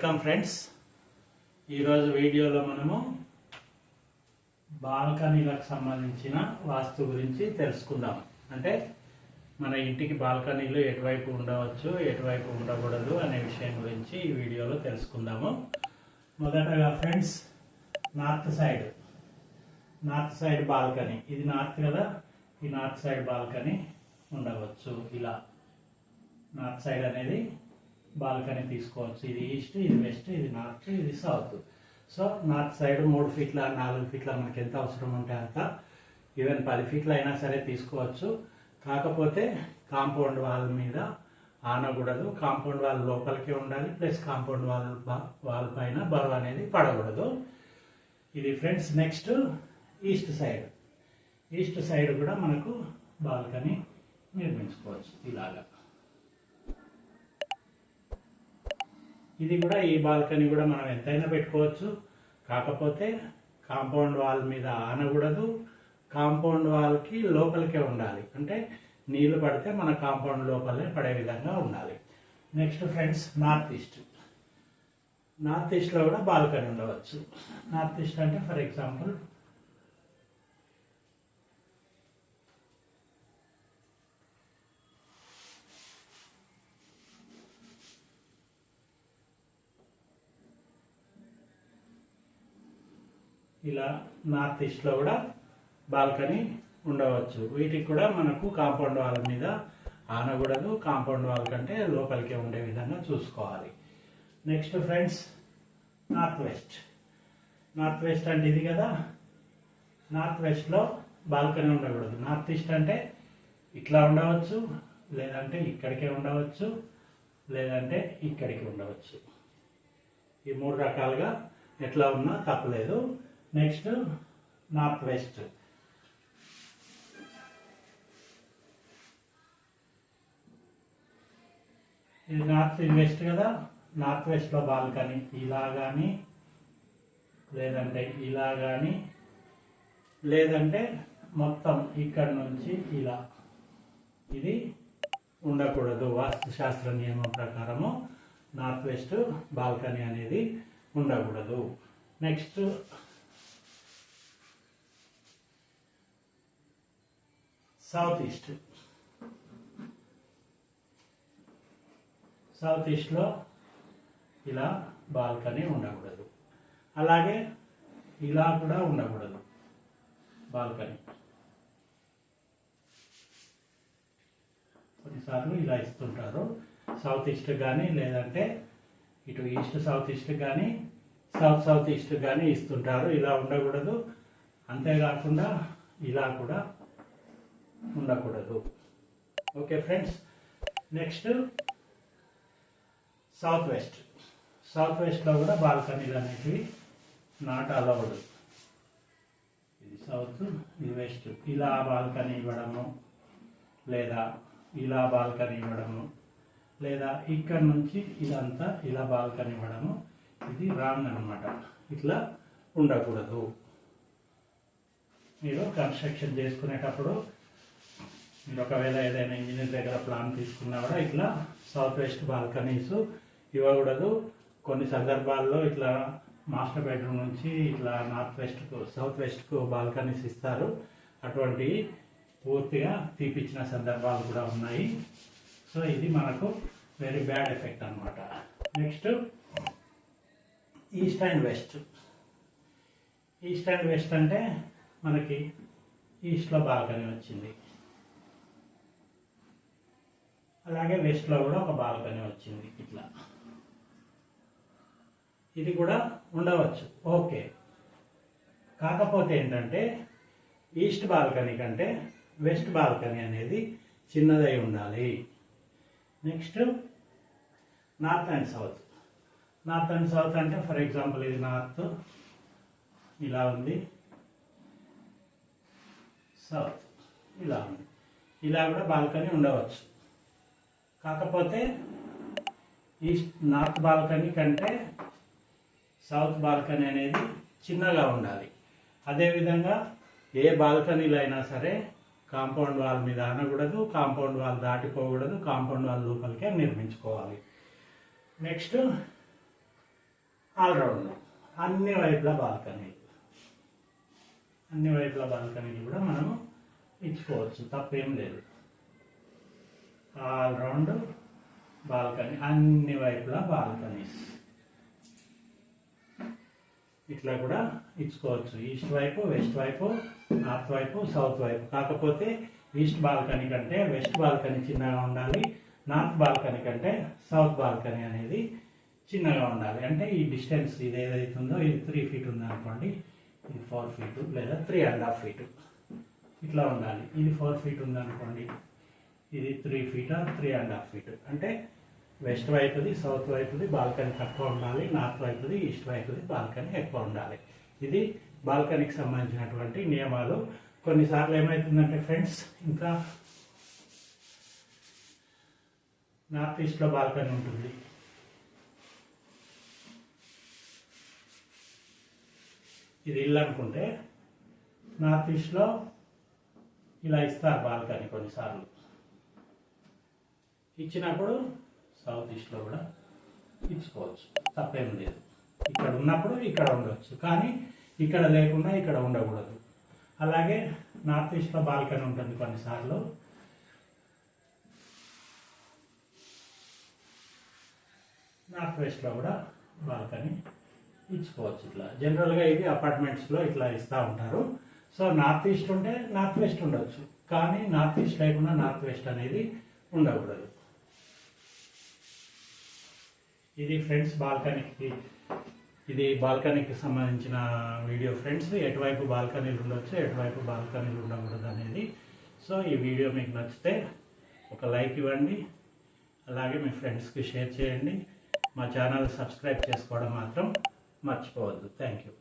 Welcome friends. ఈరోజు వీడియోలో మనము బాల్కనీలకు సంబంధించిన వాస్తు గురించి తెలుసుకుందాం. అంటే మన ఇంటికి బాల్కనీలు ఎటువైపు ఉండవచ్చు ఎటువైపు ఉండకూడదు అనే విషయం గురించి ఈ వీడియోలో తెలుసుకుందాము. మొదటగా friends north side. North side balcony. ఇది నార్త్ కదా ఈ నార్త్ సైడ్ బాల్కనీ ఉండవచ్చు. ఇలా నార్త్ సైడ్ అనేది బాల్కనీ తీసుకోవచ్చు. ఇది ఈస్ట్ ఇది వెస్ట్ ఇది నార్త్ ఇది సౌత్. సో నార్త్ సైడ్ మూడు ఫీట్ల నాలుగు ఫీట్ల మనకి ఎంత అవసరం ఉంటే అంత. ఈవెన్ పది ఫీట్ల అయినా సరే తీసుకోవచ్చు. కాకపోతే కాంపౌండ్ వాల్ మీద ఆనకూడదు. కాంపౌండ్ వాల్ లోపలికి ఉండాలి. ప్లస్ కాంపౌండ్ వాల్ వాల్ పైన బరువు అనేది పడకూడదు. ఇది friends next east side. East side కూడా మనకు బాల్కనీ నిర్మించుకోవచ్చు ఇలాగా. ఇది కూడా ఈ బాల్కనీ కూడా మనం ఎంతైనా పెట్టుకోవచ్చు. కాకపోతే కాంపౌండ్ వాల్ మీద ఆనకూడదు. కాంపౌండ్ వాల్కి లోపలికే ఉండాలి. అంటే నీళ్ళు పడితే మన కాంపౌండ్ లోపలే పడే విధంగా ఉండాలి. Next friends north east. North ఈస్ట్లో కూడా బాల్కనీ ఉండవచ్చు. నార్త్ ఈస్ట్ అంటే ఫర్ ఎగ్జాంపుల్ ఇలా నార్త్ ఈస్ట్లో కూడా బాల్కనీ ఉండవచ్చు. వీటికి కూడా మనకు కాంపౌండ్ వాల్ మీద ఆనకూడదు. కాంపౌండ్ వాల్ కంటే లోపలికే ఉండే విధంగా చూసుకోవాలి. Next friends north west north west అంటే ఇది కదా? నార్త్ వెస్ట్లో బాల్కనీ ఉండకూడదు. నార్త్ ఈస్ట్ అంటే ఇట్లా ఉండవచ్చు లేదంటే ఇక్కడికే ఉండవచ్చు లేదంటే ఇక్కడికి ఉండవచ్చు. ఈ మూడు రకాలుగా ఎట్లా ఉన్నా తప్పలేదు. Next north west. ఇది నార్త్ వెస్ట్ కదా? నార్త్ వెస్ట్లో బాల్కనీ. ఇలా కానీ లేదంటే ఇలా కానీ లేదంటే మొత్తం ఇక్కడ నుంచి ఇలా. ఇది ఉండకూడదు. వాస్తుశాస్త్ర నియమం ప్రకారము నార్త్ వెస్ట్ బాల్కనీ అనేది ఉండకూడదు. నెక్స్ట్ సౌత్ ఈస్ట్ సౌత్ ఈస్ట్లో ఇలా బాల్కనీ ఉండకూడదు. అలాగే ఇలా కూడా ఉండకూడదు బాల్కనీ. కొన్నిసార్లు ఇలా ఇస్తుంటారు. సౌత్ ఈస్ట్ కానీ లేదంటే ఇటు ఈస్ట్ సౌత్ ఈస్ట్ కానీ సౌత్ సౌత్ ఈస్ట్ కానీ ఇస్తుంటారు. ఇలా ఉండకూడదు. అంతేకాకుండా ఇలా కూడా ఉండకూడదు. Okay friends next south west south వెస్ట్లో కూడా బాల్కనీలు అనేటివి నాట్ అలౌడ్ ఇది సౌత్ ఇది వెస్ట్ ఇలా బాల్కనీ ఇవ్వడము లేదా ఇలా బాల్కనీ ఇవ్వడము లేదా ఇక్కడ నుంచి ఇదంతా ఇలా బాల్కనీ ఇవ్వడము ఇది రాంగ్ అనమాట ఇట్లా ఉండకూడదు. మీరు కన్స్ట్రక్షన్ చేసుకునేటప్పుడు ఒకవేళ ఏదైనా ఇంజనీర్ దగ్గర ప్లాన్ తీసుకున్నా కూడా ఇట్లా సౌత్ వెస్ట్ బాల్కనీస్ ఇవ్వకూడదు. కొన్ని సందర్భాల్లో ఇట్లా మాస్టర్ బెడ్రూమ్ నుంచి ఇట్లా నార్త్ వెస్ట్కు సౌత్ వెస్ట్కు బాల్కనీస్ ఇస్తారు. అటువంటి పూర్తిగా తీపిచ్చిన సందర్భాలు కూడా ఉన్నాయి. సో ఇది మనకు వెరీ బ్యాడ్ ఎఫెక్ట్ అనమాట next east and west east and west అంటే మనకి ఈస్ట్లో బాల్కనీ వచ్చింది. అలాగే వెస్ట్లో కూడా ఒక బాల్కనీ వచ్చింది ఇట్లా. ఇది కూడా ఉండవచ్చు. ఓకే. కాకపోతే ఏంటంటే ఈస్ట్ బాల్కనీ కంటే వెస్ట్ బాల్కనీ అనేది చిన్నదై ఉండాలి. Next north and south north and south అంటే ఫర్ ఎగ్జాంపుల్ ఇది నార్త్ ఇలా ఉంది. సౌత్ ఇలా ఉంది. ఇలా కూడా బాల్కనీ ఉండవచ్చు. కాకపోతే ఈస్ట్ నార్త్ బాల్కనీ కంటే సౌత్ బాల్కనీ అనేది చిన్నగా ఉండాలి. అదేవిధంగా ఏ బాల్కనీలు అయినా సరే కాంపౌండ్ వాల్ మీద అనకూడదు కాంపౌండ్ వాల్ దాటిపోకూడదు కాంపౌండ్ వాల్ లోపలికే నిర్మించుకోవాలి. నెక్స్ట్ ఆల్రౌండ్ అన్ని వైపుల బాల్కనీలు. అన్ని వైపుల బాల్కనీలు కూడా మనము ఇచ్చుకోవచ్చు తప్పేం లేదు. ఆల్ రౌండ్ బాల్కనీ అన్ని వైపులా బాల్కనీస్ ఇట్లా కూడా ఇచ్చుకోవచ్చు. ఈస్ట్ వైపు వెస్ట్ వైపు నార్త్ వైపు సౌత్ వైపు. కాకపోతే ఈస్ట్ బాల్కనీ కంటే వెస్ట్ బాల్కనీ చిన్నగా ఉండాలి. నార్త్ బాల్కనీ కంటే సౌత్ బాల్కనీ అనేది చిన్నగా ఉండాలి. అంటే ఈ డిస్టెన్స్ ఇది ఏదైతే ఉందో ఇది త్రీ ఫీట్ ఉందనుకోండి ఇది ఫోర్ ఫీటు లేదా త్రీ అండ్ హాఫ్ ఫీటు ఇట్లా ఉండాలి. ఇది ఫోర్ ఫీట్ ఉందనుకోండి ఇది three feet three and half feet అంటే వెస్ట్ వైపుది సౌత్ వైపుది బాల్కనీ తక్కువ ఉండాలి నార్త్ వైపుది ఈస్ట్ వైపుది బాల్కనీ ఎక్కువ ఉండాలి. ఇది బాల్కనీకి సంబంధించినటువంటి నియమాలు. కొన్నిసార్లు ఏమవుతుందంటే ఫ్రెండ్స్ ఇంకా నార్త్ ఈస్ట్లో బాల్కనీ ఉంటుంది. ఇది ఇల్లు అనుకుంటే నార్త్ ఈస్ట్లో ఇలా ఇస్తారు బాల్కనీ కొన్నిసార్లు. ఇచ్చినప్పుడు సౌత్ ఈస్ట్లో కూడా ఇచ్చుకోవచ్చు. తప్పేం లేదు. ఇక్కడ ఉన్నప్పుడు ఇక్కడ ఉండవచ్చు కానీ ఇక్కడ లేకుండా ఇక్కడ ఉండకూడదు. అలాగే నార్త్ ఈస్ట్లో బాల్కనీ ఉంటుంది కొన్నిసార్లు. నార్త్ వెస్ట్లో కూడా బాల్కనీ ఇచ్చుకోవచ్చు ఇట్లా. జనరల్గా ఇది అపార్ట్మెంట్స్లో ఇట్లా ఇస్తూ ఉంటారు. సో నార్త్ ఈస్ట్ ఉంటే నార్త్ వెస్ట్ ఉండొచ్చు. కానీ నార్త్ ఈస్ట్ లేకుండా నార్త్ వెస్ట్ అనేది ఉండకూడదు. ఇది ఫ్రెండ్స్ బాల్కనీకి ఇది బాల్కనీకి సంబంధించిన వీడియో ఫ్రెండ్స్. ఎటువైపు బాల్కనీలు ఉండొచ్చు ఎటువైపు బాల్కనీలు ఉండకూడదు అనేది సో ఈ వీడియో మీకు నచ్చితే ఒక లైక్ ఇవ్వండి. అలాగే మీ ఫ్రెండ్స్కి షేర్ చేయండి. మా ఛానల్ సబ్స్క్రైబ్ చేసుకోవడం మాత్రం మర్చిపోవద్దు. Thank you.